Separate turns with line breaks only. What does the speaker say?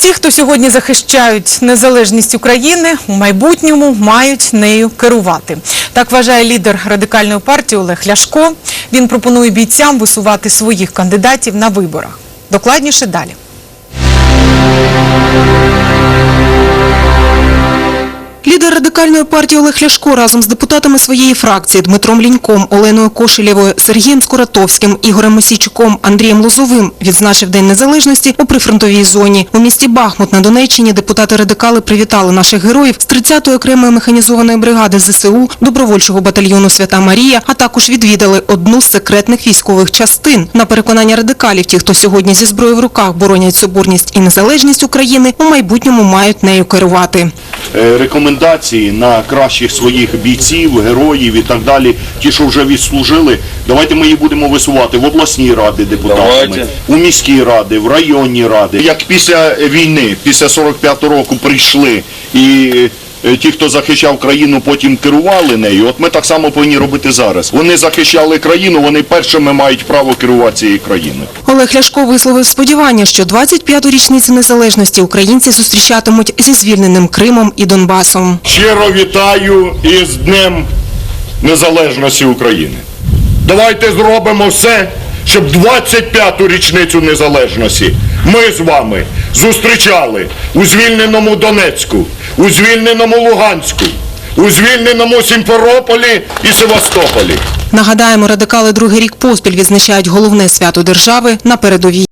Ті, хто сьогодні захищають незалежність України, у майбутньому мають нею керувати. Так вважає лідер радикальної партії Олег Ляшко. Він пропонує бійцям висувати своїх кандидатів на виборах. Докладніше далі.
Радикальної партії Олег Ляшко разом з депутатами своєї фракції Дмитром Ліньком, Оленою Кошелєвою, Сергієм Скуратовським, Ігорем Мосійчуком, Андрієм Лозовим відзначив День Незалежності у прифронтовій зоні. У місті Бахмут на Донеччині депутати-радикали привітали наших героїв з 30-ї окремої механізованої бригади ЗСУ, добровольчого батальйону Свята Марія, а також відвідали одну з секретних військових частин. На переконання радикалів, ті, хто сьогодні зі зброєю в руках боронять соборність і незалежність України, у майбутньому мають нею керувати.
Е, рекомендації на кращих своїх бійців, героїв і так далі, ті, що вже відслужили, давайте ми її будемо висувати в обласні ради депутатами,
Давайте.
у міські ради, в районні ради. Як після війни, після 45-го року прийшли і ті, хто захищав країну, потім керували нею, от ми так само повинні робити зараз. Вони захищали країну, вони першими мають право керувати цією країною.
Олег Ляшко висловив сподівання, що 25-ту річницю незалежності українці зустрічатимуть зі звільненим Кримом і Донбасом.
Щиро вітаю із Днем Незалежності України. Давайте зробимо все, щоб 25-ту річницю незалежності ми з вами зустрічали у звільненому Донецьку, у звільненому Луганську, у звільненому Сімферополі і Севастополі.
Нагадаємо, радикали другий рік поспіль відзначають головне свято держави на передовій.